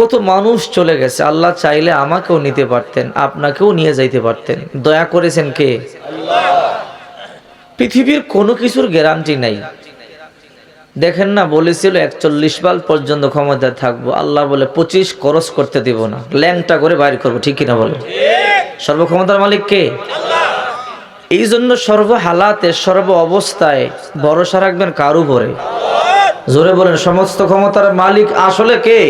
কত মানুষ চলে গেছে, আল্লাহ চাইলে আমাকেও নিতে পারতেন, আপনাকেও নিয়ে যাইতে পারতেন। দয়া করেছেন কে? পৃথিবীর কোনো কিছুর গ্যারান্টি নাই। দেখেন না, বলেছিল একচল্লিশ বাল পর্যন্ত ক্ষমতা থাকব। আল্লাহ বলে, পঁচিশ করস করতে দিব না। ল্যাংটা করে বাইর করব, ঠিক কিনা বলে সর্বক্ষমতার মালিক কে? এই জন্য সর্ব হালাতে, সর্ব অবস্থায় ভরসা রাখবেন কার উপরে। জোরে বলেন, সমস্ত ক্ষমতার মালিক আসলে কে?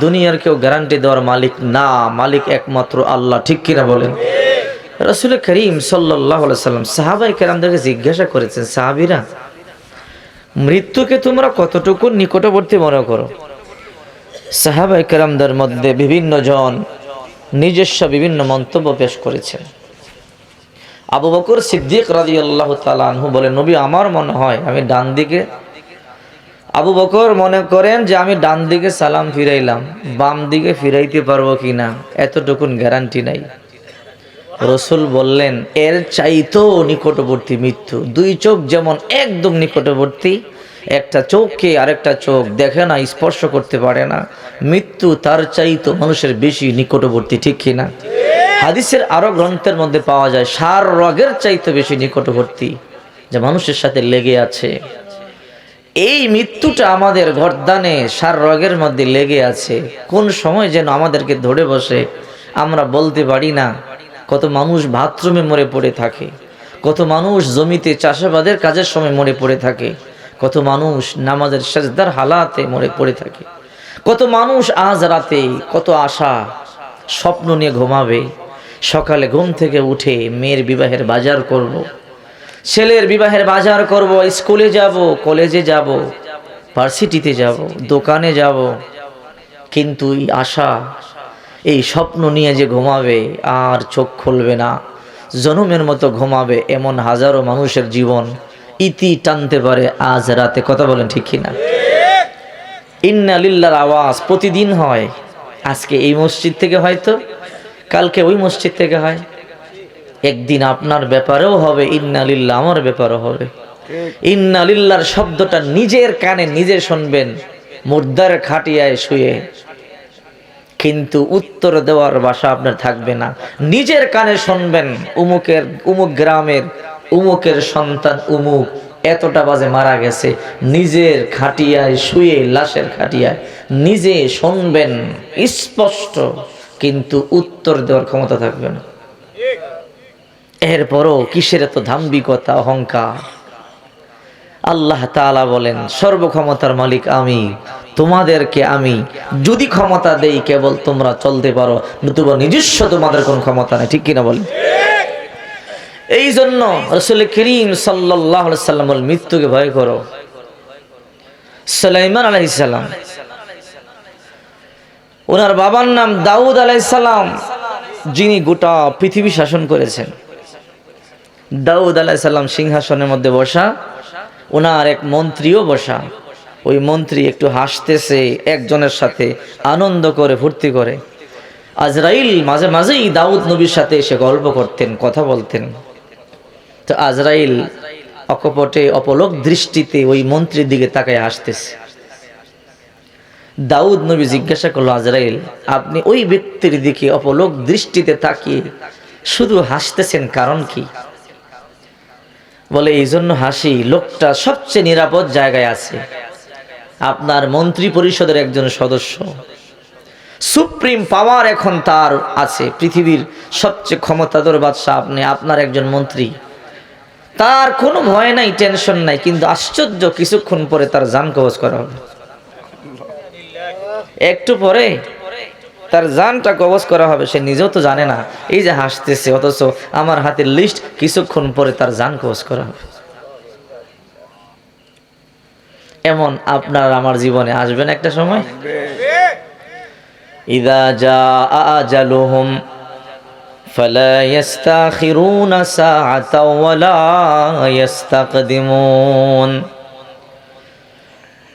দুনিয়ার কেউ গ্যারান্টি দেওয়ার মালিক? না, মালিক একমাত্র আল্লাহ। ঠিক কিনা বলেন? রসুল করিম সাল্লাম সাহাবাই কেরামদেরকে জিজ্ঞাসা করেছেন, সাহাবিরা, মৃত্যুকে তোমরা কতটুকু নিকটবর্তী মনে করো? সাহাবাই কেরামদের মধ্যে বিভিন্ন জন নিজস্ব বিভিন্ন মন্তব্য পেশ করেছেন। আবু বকর সিদ্দিক রাজি আল্লাহ তালু বলে নবী, আমার মনে হয়, আমি ডান দিকে আবু বকর মনে করেন যে আমি ডান দিকে সালাম ফিরাইলাম, বাম দিকে ফিরাইতে পারব কি না এতটুকুন গ্যারান্টি নাই। রসুল বললেন, এর চাইতেও নিকটবর্তী মৃত্যু। দুই চোখ যেমন একদম নিকটবর্তী, একটা চোখকে আরেকটা চোখ দেখে না, স্পর্শ করতে পারে না। মৃত্যু তার চাইতো মানুষের বেশি নিকটবর্তী, ঠিক কিনা? হাদিসের আরও গ্রন্থের মধ্যে পাওয়া যায়, সার রগের চাইতে বেশি নিকটবর্তী, যে মানুষের সাথে লেগে আছে। এই মৃত্যুটা আমাদের গর্দানে সার রগের মধ্যে লেগে আছে কোন সময় যেন আমাদেরকে ধরে বসে, আমরা বলতে পারি না, কত মানুষ বাথরুমে মরে পড়ে থাকে, কত মানুষ জমিতে চাষাবাদের কাজের সময় মরে পড়ে থাকে, কত মানুষ নামাজের সেজদার হালাতে মরে পড়ে থাকে, কত মানুষ আজ রাতে কত আশা, স্বপ্ন নিয়ে ঘুমাবে, সকালে ঘুম থেকে উঠে মেয়ের বিবাহের বাজার করব। ছেলের বিবাহের বাজার করব, স্কুলে যাব, কলেজে যাব, ভার্সিটিতে যাব, দোকানে যাব। কিন্তু এই আশা, এই স্বপ্ন নিয়ে যে ঘুমাবে, আর চোখ খুলবে না। জনমের মতো ঘুমাবে এমন হাজারো মানুষের জীবন। ইতি টানতে পারে আজ রাতে। কথা বলেন ঠিক কিনা? ইন্না লিল্লার আওয়াজ প্রতিদিন হয়। আজকে এই মসজিদ থেকে হয়তো কালকে ওই মসজিদ থেকে হয়। একদিন আপনার ব্যাপারেও হবে ইন্না লিল্লা আমার ব্যাপারও হবে। ইন্না লিল্লার শব্দটা নিজের কানে নিজে শুনবেন, মুর্দার খাটিয়ায় শুয়ে। কিন্তু উত্তর দেওয়ার বাসা আপনার থাকবে না। নিজের কানে শুনবেন, উমুকের, উমুক গ্রামের, উমুকের সন্তান উমুক এতটা বাজে মারা গেছে। নিজের খাটিয়ায় শুয়ে, লাশের খাটিয়ায় নিজে শুনবেন, স্পষ্ট, কিন্তু উত্তর দেওয়ার ক্ষমতা থাকবে না। এরপরও কিসের এত ধাম্বিকতা, অহংকার? আল্লাহ তাআলা বলেন, সর্বক্ষমতার মালিক আমি, তোমাদেরকে আমি। যদি ক্ষমতা দেই, কেবল তোমরা চলতে পারো, নতুবা নিজস্ব তোমাদের কোন ক্ষমতা নেই, ঠিক কিনা বলেন? এই জন্য রসুল করিম সাল্লাহ সাল্লাম মৃত্যুকে ভয় করো। সালাইমান আলাইসাল্লাম ওনার বাবার নাম দাউদ আলাইসাল্লাম যিনি গোটা পৃথিবী শাসন করেছেন। দাউদ আলাইসাল্লাম সিংহাসনের মধ্যে বসা ওনার এক মন্ত্রীও বসা। ওই মন্ত্রী একটু হাসতেছে, একজনের সাথে আনন্দ করে, ফুর্তি করে। আজরাইল মাঝে মাঝেই দাউদ নবীর সাথে এসে গল্প করতেন, কথা বলতেন। তো আজরাইল অকপটে, অপলক দৃষ্টিতে ওই মন্ত্রীর দিকে তাকায় হাসতেছে। দাউদ নবী জিজ্ঞাসা করল, আজরাইল, আপনি ওই ব্যক্তির দিকে অপলক দৃষ্টিতে তাকিয়ে শুধু হাসতেছেন কারণ কি? বলে, এই জন্য হাসি লোকটা সবচেয়ে নিরাপদ জায়গায় আছে। আপনার মন্ত্রী পরিষদের একজন সদস্য। সুপ্রিম পাওয়ার এখন তার আছে। পৃথিবীর সবচেয়ে ক্ষমতাধর বাদশাহ আপনি, আপনার একজন মন্ত্রী। তার কোনো ভয় নাই, টেনশন নাই, কিন্তু আশ্চর্য কিছুক্ষণ পরে তার যান কবচ করা হবে। একটু পরে তার জানটা কবচ করা হবে সে নিজেও তো জানে না এই যে হাসতেছে অথচ আমার হাতের লিস্ট কিছুক্ষণ পরে তার জান কবচ করা হবে এমন আপনার আমার জীবনে আসবেন একটা সময় ইদা যা আজালুহুম فلا يستاخرون ساعة ولا يستقدمون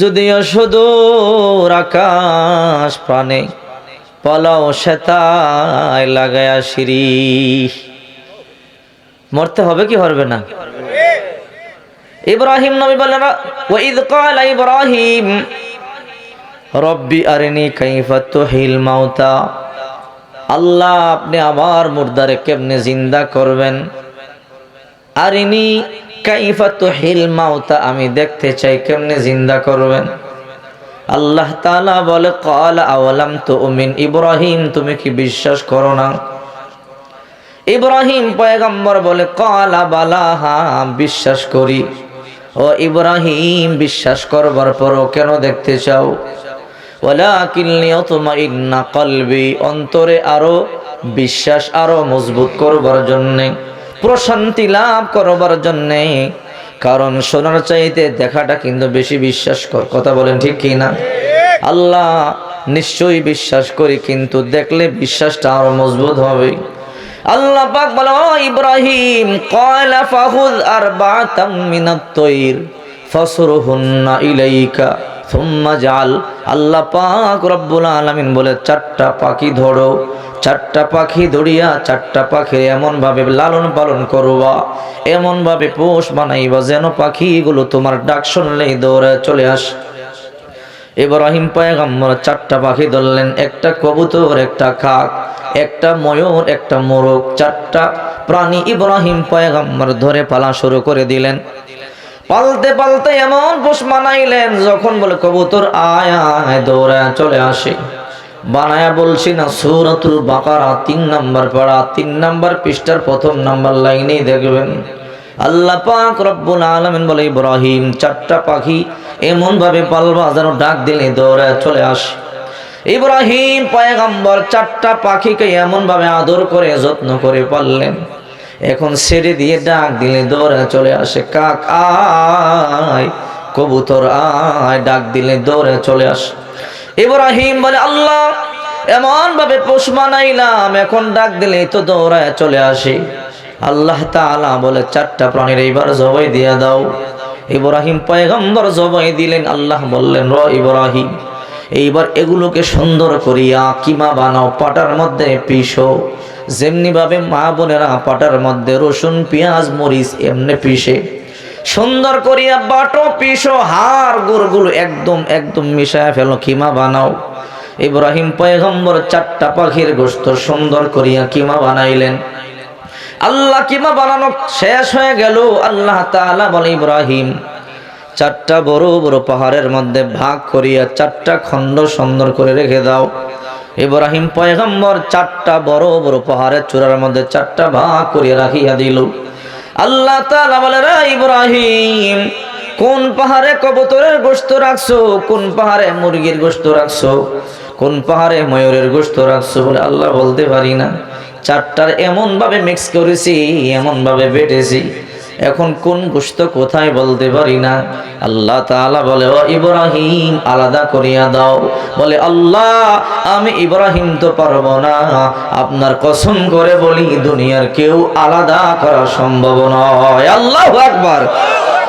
যদিও সুদূর আকাশ প্রাণে পলাও সেতায় লাগায়া সিঁড়ি। মরতে হবে কি হবে না? ইব্রাহিম নবী বললেন ওয়াইদ ক্বালা ইব্রাহিম, রব্বি আরিনি কাইফা তুহিল মাউতা। আল্লাহ আপনি আবার মুর্দারে কেমনে জিন্দা করবেন? আরিনি আমি দেখতে চাই কেমনে জিন্দা করবেন। আল্লাহ তাআলা বলে ক্বালা আওয়ালাম তুমিন ইব্রাহিম, তুমি কি বিশ্বাস করো না? ইব্রাহিম পয়গম্বর বলে, কলা বালা হা বিশ্বাস করি। ও ইব্রাহিম, বিশ্বাস করবার পরও কেন দেখতে চাও? অন্তরে আরও বিশ্বাস আরও মজবুত করবার জন্যে। প্রশান্তি লাভ করবার জন্যে। কারণ শোনার চাইতে দেখাটা কিন্তু বেশি বিশ্বাস কর। কথা বলেন ঠিক কি না? আল্লাহ নিশ্চয়ই বিশ্বাস করি, কিন্তু দেখলে বিশ্বাসটা আরও মজবুত হবে। আল্লাহ পাক বলো, "ও ইব্রাহিম কয়লা ফাহুদ আরবাতাম মিনাত তৈর, ফসরুহুন্না ইলাইকা, সুম্মা জাল। আল্লাহ পাক রব্বুল আলামিন বলে, চারটা পাখি ধরো চারটা পাখি ধরিয়া চারটা পাখি এমন ভাবে লালন পালন করবা এমন ভাবে পোষ বানাইবা যেন পাখিগুলো তোমার ডাক শুনলেই দৌড়ে চলে আস। ইব্রাহিম পয়গম্বর চারটা পাখি ধরলেন, একটা কবুতর, একটা কাক একটা ময়ূর, একটা মোরগ, চারটা প্রাণী ইব্রাহিম পয়গম্বর ধরে পালা শুরু করে দিলেন। পালতে পালতে এমন পোষ মানাইলেন, যখন বলে কবুতর আয় আয় দৌড়ায় চলে আসে। বানায়া বলছি না, সুরাতুল বাকারা, তিন নাম্বার পাড়া, তিন নাম্বার পৃষ্ঠার প্রথম নাম্বার লাইনেই দেখবেন। আল্লাহ পাক রব্বুল আলামিন বলে, ইব্রাহিম, চারটা পাখি এমন ভাবে পালবা যেন ডাক দিলে দৌড়ে চলে আসে। ইব্রাহিম পয়গম্বর চারটা পাখিকে এমন ভাবে আদর করে, যত্ন করে পাললেন। এখন ছেড়ে দিয়ে ডাক দিলে দৌড়ে চলে আসে। কাক আয়, কবুতর আয়, ডাক দিলে দৌড়ে চলে আসে। ইব্রাহিম বলে, আল্লাহ এমন ভাবে পোষ মানাইলাম, এখন ডাক দিলে তো দৌড়ায় চলে আসে। আল্লাহ তাআলা বলে, চারটা প্রাণীর এইবার জবাই দিয়ে দাও। ইব্রাহিম পয়গম্বর জবাই দিলেন, আল্লাহ বললেন, র ইব্রাহিম, এইবার এগুলোকে সুন্দর করিয়া কিমা বানাও, পাটার মধ্যে পিসো যেমনি ভাবে মা বোনেরা পাটার মধ্যে রসুন, পেঁয়াজ, মরিচ এমনি পিসে সুন্দর করিয়া বাটো, পিসো, হাড় গুড়গুলো একদম একদম মিশায় ফেলো, কিমা বানাও। ইব্রাহিম পয়গম্বর চারটা পাখির গোস্ত সুন্দর করিয়া কিমা বানাইলেন। আল্লাহ কিমা বানানো শেষ হয়ে গেল, আল্লাহ তাআলা বলে, ইব্রাহিম, চারটা বড় বড় পাহাড়ের মধ্যে ভাগ করিয়া চারটা খণ্ড সুন্দর করে রেখে দাও। ইব্রাহিম পয়গম্বর চারটা বড় বড় পাহাড়ের চূড়ার মধ্যে চারটা ভাগ করিয়া রাখিয়া দিল। আল্লাহ তালা বলে ইব্রাহিম, কোন পাহাড়ে কবুতরের গোস্ত রাখছো? কোন পাহাড়ে মুরগির গোস্ত রাখছো? কোন পাহাড়ে ময়ূরের গোস্ত রাখছো? বলে আল্লাহ বলতে পারি না। চারটার এমন ভাবে মিক্স করেছি এমন ভাবে বেটেছি। এখন কোন গোস্ত কোথায় বলতে পারি না। আল্লাহ তাআলা বলে, ও ইব্রাহিম, আলাদা করিয়া দাও। বলে, আল্লাহ, আমি ইব্রাহিম তো পারব না। আপনার কসম করে বলি, দুনিয়ার কেউ আলাদা করা সম্ভব নয়। আল্লাহ আকবার।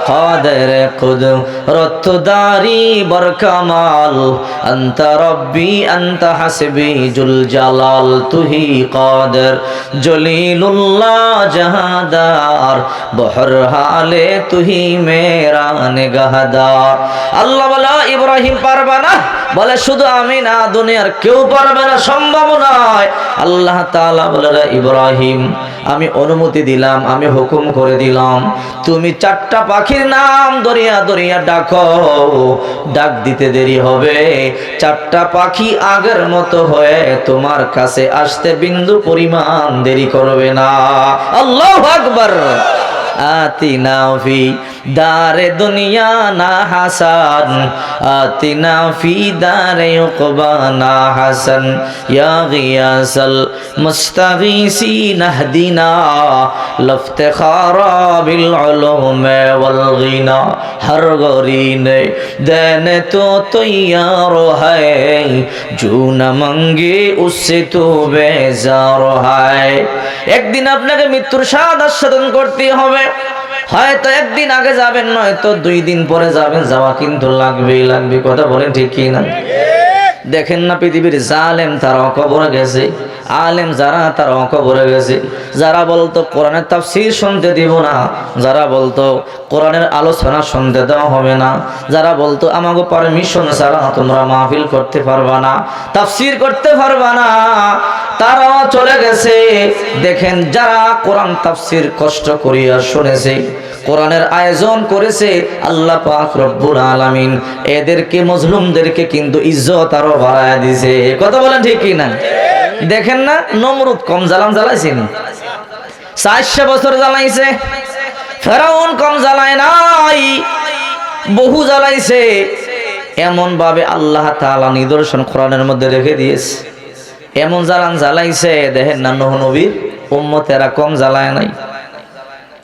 قادر قدرت داري بركمال أنت ربي أنت حسبي جل جلال تهي قادر جليل الله جهادار بحر حالے تهي میرا نگہدار اللہ بلا ابراہیم پربنا বলে, শুধু আমি না, দুনিয়ার কেউ পারবে না, সম্ভব নয়। আল্লাহ তালা বলে ইব্রাহিম, আমি অনুমতি দিলাম, আমি হুকুম করে দিলাম। তুমি চারটা পাখির নাম দরিয়া দরিয়া ডাক। ডাক দিতে দেরি হবে। চারটা পাখি আগের মতো হয়ে তোমার কাছে আসতে বিন্দু পরিমাণ দেরি করবে না। আল্লাহ আকবর। আতি না দারে দুনিয়া না হাসান, আতিনা ফি দারে উকবা না হাসান। ইয়া গিয়াসাল মুস্তাগীসিন আহদিনা লফতেখারা বিল ওয়াল গিনা। হর গরিনে, দেন তো তৈয়ার হয় জু না মঙ্গে উসে তো বেজার হয়। একদিন আপনাকে মৃত্যুর স্বাদ আস্বাদন করতে হবে। হয়তো একদিন আগে যাবেন, নয়তো দুই দিন পরে যাবেন, যাওয়া কিন্তু লাগবেই, লাগবে। কথা বলেন ঠিক কি না দেখেন না পৃথিবীর জালেম, তারা কবরে গেছে। আলেম যারা, তারা কবরে গেছে। যারা বলতো, কোরআনের তাফসির শুনতে দিব না। যারা বলতো, কোরআনের আলোচনা শুনতে দেওয়া হবে না। যারা বলতো আমাকে পারমিশন ছাড়া তোমরা মাহফিল করতে পারবা না। তাফসির করতে পারবা না। তারাও চলে গেছে। দেখেন, যারা কোরআন তাফসির কষ্ট করিয়া শুনেছে, কোরআনের আয়োজন করেছে, আল্লাহ পাক রব্বুল আলামিন। এদেরকে, মজলুমদেরকে কিন্তু ইজ্জত আরও বাড়ায় দিছে। কথা বলেন ঠিক কি না দেখেন না, নমরুদ কম জ্বালান জ্বালাইছেন চারশো বছর জ্বালাইছে, ফেরাউন কম জ্বালায় নাই, বহু জ্বালাইছে। এমন ভাবে আল্লাহ তাআলা নিদর্শন কোরআনের মধ্যে রেখে দিয়েছে। এমন জ্বালান জ্বালাইছে, দেখেন না, নহ নবীর উম্মতেরা কম জ্বালায় নাই।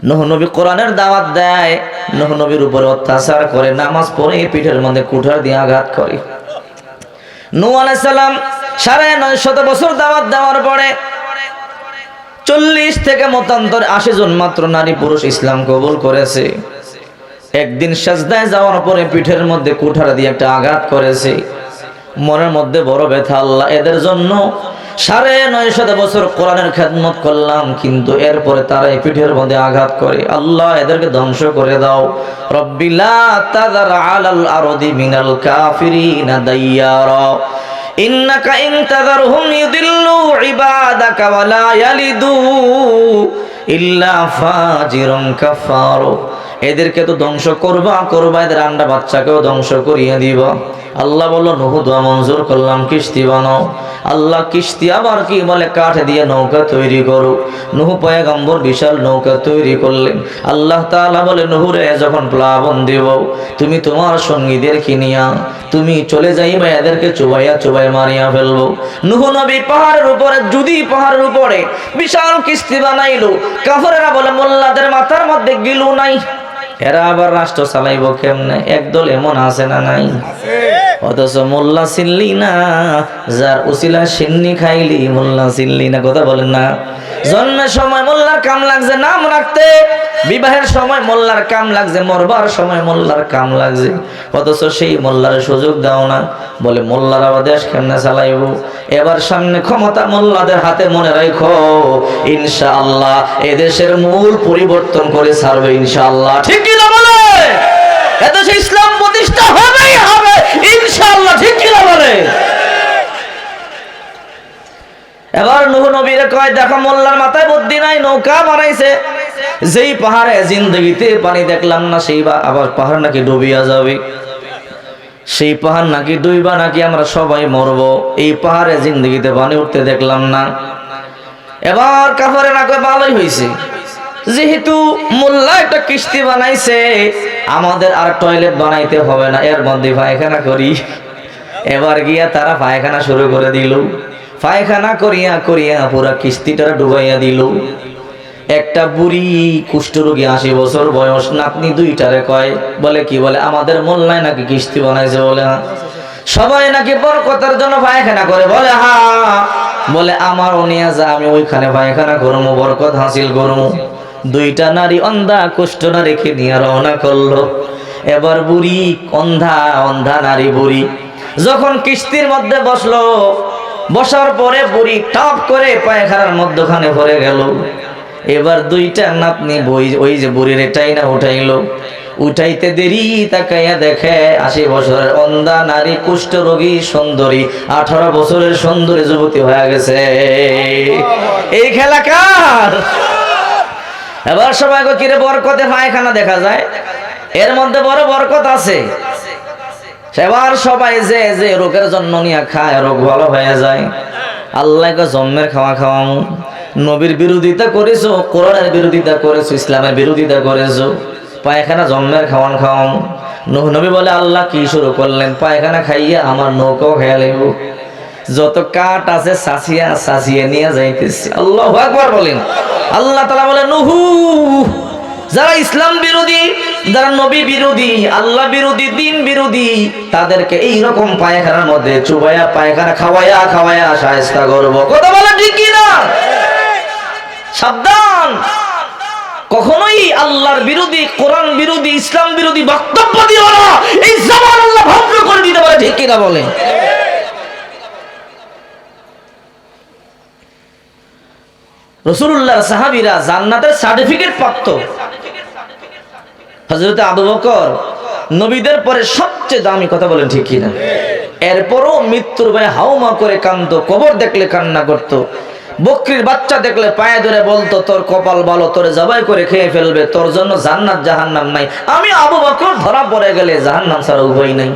নহ নবী কোরআনের দাওয়াত দেয়, নহ নবীর উপরে অত্যাচার করে, নামাজ পড়ে, পিঠের মধ্যে কুঠার দিয়ে আঘাত করে। নূ আলাইসাল্লাম সাড়ে নয় শত বছর দাওয়াত দেওয়ার পরে চল্লিশ থেকে মতান্তর আশি জন মাত্র নারী পুরুষ ইসলাম কবুল করেছে। একদিন সাজদায় যাওয়ার পরে পিঠের মধ্যে কুঠার দিয়ে একটা আঘাত করেছে। মনের মধ্যে বড় ব্যথা, আল্লাহ এদের জন্য সাড়ে নয় শত বছর কোরআনের খেদমত করলাম, কিন্তু এরপরে তারা এই পিঠের মধ্যে আঘাত করে। আল্লাহ এদেরকে ধ্বংস করে দাও। রব্বিলা তাদার আলাল আরদি মিনাল কাফিরিনা দাইয়ারা। ইন্নাকা ইন তাদারহুম ইউদিল্লু ইবাদাকা ওয়ালা ইয়ালিদু ইল্লা ফাজিরুন কাফারু। এদেরকে তো ধ্বংস করবা করবা, এদের আন্ডা বাচ্চাকেও ধ্বংস করিয়ে দিব। আল্লাহ বলল, নহু, দোয়া মঞ্জুর করলাম, কিস্তি বানাও। আল্লাহ কিস্তি আবার কি বলে কাঠ দিয়ে নৌকা তৈরি করো নহু পয়গম্বর বিশাল নৌকা তৈরি করলেন। আল্লাহ তাআলা বলে, নহুরে, যখন প্লাবন দিব, তুমি তোমার সঙ্গীদের কিনিয়া তুমি চলে যাইবা এদেরকে চুবাইয়া চুবাই মারিয়া ফেলব। নুহ নবী পাহাড়ের উপরে, যদি পাহাড়ের উপরে বিশাল কিস্তি বানাইলো। কাফরেরা বলে, মোল্লাদের মাথার মধ্যে গিলু নাই। এরা আবার রাষ্ট্র চালাইব কেমনে? একদল এমন আছে না নাই? অথচ মোল্লা চিনলি না, যার উচিলা সিন্নি খাইলি, মোল্লা চিনলি না, কথা বলেন না। জন্মের সময় মোল্লার কাম লাগছে নাম রাখতে, বিবাহের সময় মোল্লার কাম লাগছে, মরবার সময় মোল্লার কাম লাগছে। অথচ সেই মোল্লার সুযোগ দাও না। বলে, মোল্লার আবার দেশ কেমনে চালাইব? এবার সামনে ক্ষমতা মোল্লাদের হাতে মনে রাখো ইনশাআল্লাহ এদেশের মূল পরিবর্তন করে ছাড়বে ইনশাআল্লাহ। ঠিক কি না বলে? এদেশে ইসলাম প্রতিষ্ঠা হবেই হবে, ইনশাআল্লাহ। ঠিক কি না বলে? এবার নুহ নবীর কয়, দেখো, মোল্লার মাথায় বুদ্ধি নাই, নৌকা বানাইছে। যেই পাহাড়ে জিন্দগিতে পানি দেখলাম না, সেই বা- আবার পাহাড় নাকি ডুবিয়া যাবে। সেই পাহাড় নাকি ডুইবা, নাকি আমরা সবাই মরবো? এই পাহাড়ে জিন্দগিতে পানি উঠতে দেখলাম না। এবার কাপড়ে না কয়, ভালোই হয়েছে যেহেতু মোল্লা একটা কিস্তি বানাইছে, আমাদের আর টয়লেট বানাইতে হবে না। এর মধ্যে পায়খানা করি। এবার গিয়া তারা পায়খানা শুরু করে দিল। পায়খানা করিয়া করিয়া পুরা কিস্তিটা ডুবাইয়া দিল। একটা বুড়ি কুষ্ঠরোগী আশি বছর বয়স, নাতনি দুইটারে কয়, বলে কি, বলে, আমাদের মোল্লায় নাকি কিস্তি বানাইছে, বলে হ্যাঁ। সবাই নাকি বরকতার জন্য পায়খানা করে, বলে, হা বলে আমার নিয়ে যা, আমি ওইখানে পায়খানা করব, বরকত হাসিল করব। দুইটা নারী অন্ধা, কুষ্ঠ না রেখে নিয়ে রওনা করল। এবার বুড়ি, অন্ধা অন্ধা নারী বুড়ি, যখন কিস্তির মধ্যে বসল বসার পরে বুড়ি টপ করে পায়খানার মধ্যখানে ভরে গেল। এবার দুইটা নাতনি বই, ওই যে বুড়ির এটাই না উঠাইলো। উঠাইতে দেরি তাকাইয়া দেখে আশি বছরের অন্ধা নারী, কুষ্ঠ রোগী, সুন্দরী, আঠারো বছরের সুন্দরী যুবতী হয়ে গেছে। এই খেলা কার? এবার সবাই কিরে বরকতে পায়খানা দেখা যায়? এর মধ্যে বড় বরকত আছে। এবার সবাই যে যে রোগের জন্য নিয়ে খায়, রোগ ভালো হয়ে যায়। আল্লাহকে জন্মের খাওয়া খাওয়াম। নবীর বিরোধিতা করেছ, কোরআনের বিরোধিতা করেছ, ইসলামের বিরোধিতা করেছ, পায়খানা জন্মের খাওয়ান খাওয়াম। নুহ, নবী বলে, আল্লাহ কি শুরু করলেন? পায়খানা খাইয়ে আমার নৌকাও খেয়ে লেব যত কাঠ আছে সাসিয়া সাসিয়ে নিয়ে যাইতেছে। আল্লাহ একবার বলেন। আল্লাহ তালা বলে, নুহু, যারা ইসলাম বিরোধী যারা নবী বিরোধী, আল্লাহ বিরোধী, দিন বিরোধী, তাদেরকে এই রকম পায়খানার মধ্যে চুবাইয়া পায়খানা খাওয়াইয়া খাওয়াইয়া সাহেস্তা করব। কথা বলে ঠিক কি না সাবধান। কখনোই আল্লাহর বিরোধী, কোরআন বিরোধী, ইসলাম বিরোধী বক্তব্য দিও না। এই জবান আল্লাহ ভঙ্গ করে দিতে পারে, ঠিক কিনা বলে রসুল্লাহ সাহাবিরা জান্নাতের সার্টিফিকেট প্রাপ্ত। হজরত আবু বকর নবীদের পরে সবচেয়ে দামি কথা বলেন ঠিক কিনা? এরপরও মৃত্যুর ভয়ে হাউমা করে কান্দ কবর দেখলে কান্না করতো, বকরির বাচ্চা দেখলে পায়ে ধরে বলতো, তোর কপাল ভালো, তোর জবাই করে খেয়ে ফেলবে, তোর জন্য জান্নাত জাহান্নাম নাই। আমি আবু বকর ধরা পড়ে গেলে জাহান্নাম ছাড়া উভয় নাই।